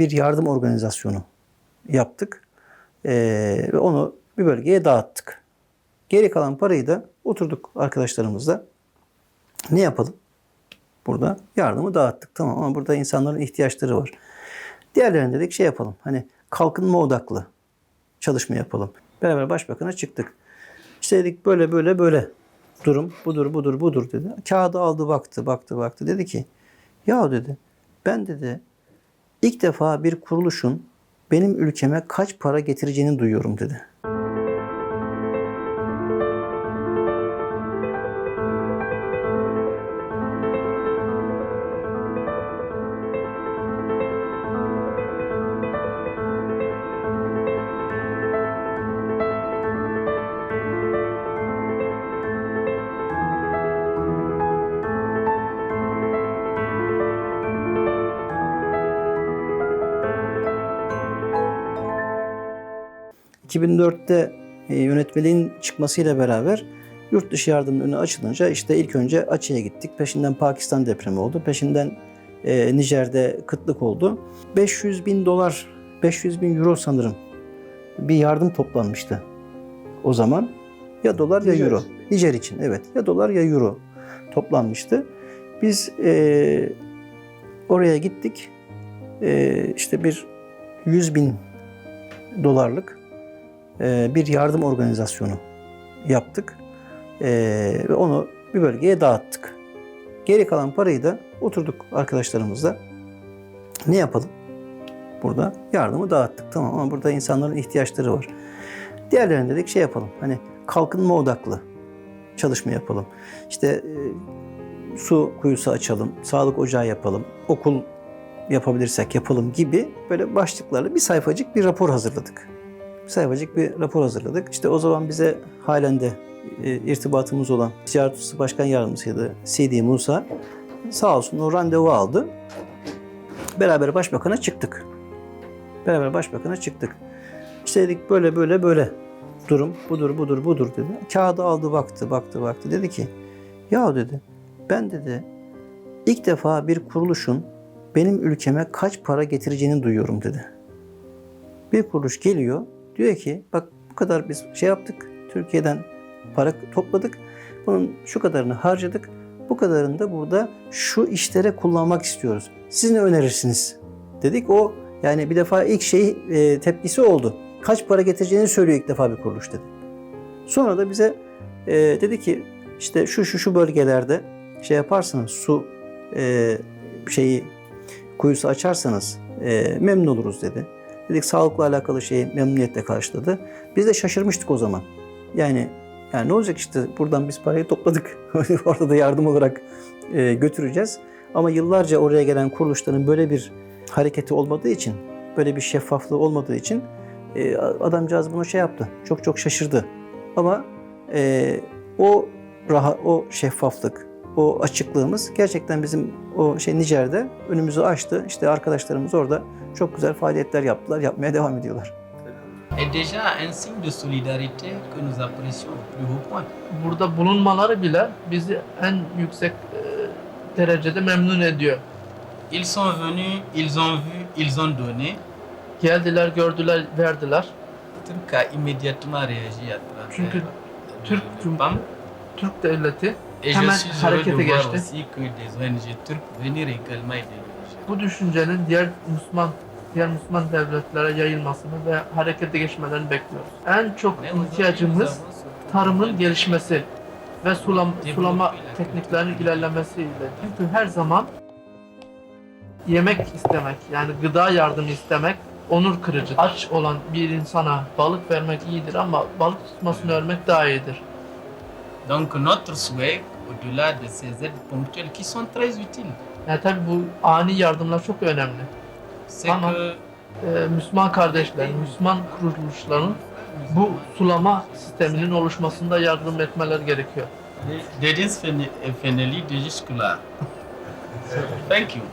bir yardım organizasyonu yaptık. E, ve onu bir bölgeye dağıttık. Geri kalan parayı da oturduk arkadaşlarımızla. Ne yapalım? Burada yardımı dağıttık tamam ama burada insanların ihtiyaçları var. Diğerlerine dedik şey yapalım. Hani kalkınma odaklı çalışma yapalım. Beraber başbakana çıktık. İşte dedik böyle böyle böyle durum budur budur budur dedi. Kağıdı aldı baktı baktı baktı dedi ki ya dedi ben dedi ilk defa bir kuruluşun benim ülkeme kaç para getireceğini duyuyorum dedi. ...2004'te e, yönetmeliğin çıkmasıyla beraber... ...yurt dışı yardımın önü açılınca... ...işte ilk önce Açı'ya gittik. Peşinden Pakistan depremi oldu. Peşinden e, Nijer'de kıtlık oldu. 500 bin dolar, 500 bin euro sanırım... ...bir yardım toplanmıştı o zaman. Ya dolar ya Nijer euro. Nijer için evet. Ya dolar ya euro toplanmıştı. Biz e, oraya gittik. E, işte bir 100 bin dolarlık bir yardım organizasyonu yaptık. E, ve onu bir bölgeye dağıttık. Geri kalan parayı da oturduk arkadaşlarımızla. Ne yapalım? Burada yardımı dağıttık tamam ama burada insanların ihtiyaçları var. Diğerlerine dedik şey yapalım. Hani kalkınma odaklı çalışma yapalım. İşte e, su kuyusu açalım, sağlık ocağı yapalım, okul yapabilirsek yapalım gibi böyle başlıklarla bir sayfacık bir rapor hazırladık. Sayfacık bir rapor hazırladık. İşte o zaman bize halen de e, irtibatımız olan Ticaret Odası Başkan Yardımcısıydı CD Musa. Sağ olsun o randevu aldı. Beraber başbakana çıktık. Beraber başbakana çıktık. İşte dedik böyle böyle böyle durum budur budur budur dedi. Kağıdı aldı baktı baktı baktı dedi ki ya dedi ben dedi ilk defa bir kuruluşun benim ülkeme kaç para getireceğini duyuyorum dedi. Bir kuruluş geliyor diyor ki bak bu kadar biz şey yaptık Türkiye'den para topladık bunun şu kadarını harcadık bu kadarını da burada şu işlere kullanmak istiyoruz. Siz ne önerirsiniz? Dedik o yani bir defa ilk şey e, tepkisi oldu. Kaç para getireceğini söylüyor ilk defa bir kuruluş dedi. Sonra da bize e, dedi ki işte şu şu şu bölgelerde şey yaparsanız su e, şeyi kuyusu açarsanız e, memnun oluruz dedi. Dedik sağlıkla alakalı şeyi memnuniyetle karşıladı. Biz de şaşırmıştık o zaman. Yani yani ne olacak işte buradan biz parayı topladık. Orada da yardım olarak e, götüreceğiz. Ama yıllarca oraya gelen kuruluşların böyle bir hareketi olmadığı için, böyle bir şeffaflığı olmadığı için e, adamcağız bunu şey yaptı. Çok çok şaşırdı. Ama e, o rahat, o şeffaflık, o açıklığımız gerçekten bizim o şey Nijer'de önümüzü açtı. İşte arkadaşlarımız orada çok güzel faaliyetler yaptılar, yapmaya devam ediyorlar. déjà un signe de solidarité que nous apprécions au plus haut point. Burada bulunmaları bile bizi en yüksek e, derecede memnun ediyor. Ils sont venus, ils ont vu, ils ont donné. Geldiler, gördüler, verdiler. Turc a immédiatement réagi à Çünkü Türk. Türk devleti Et hemen harekete geçti. Niger. bu düşüncenin diğer Müslüman diğer Müslüman devletlere yayılmasını ve harekete geçmelerini bekliyoruz. En çok ihtiyacımız tarımın gelişmesi ve sulam, sulama tekniklerinin ilerlemesiyle. Çünkü her zaman yemek istemek yani gıda yardımı istemek onur kırıcı. Aç olan bir insana balık vermek iyidir ama balık tutmasını örmek daha iyidir. Donc notre souhait, au-delà de ces aides ponctuelles qui sont très utiles, Yani tabii bu ani yardımlar çok önemli. c'est Tamam. que Ee, Müslüman kardeşlerin, Müslüman kuruluşların bu sulama sisteminin oluşmasında yardım etmeleri gerekiyor. Dediniz Feneli de jusque-là. Thank you.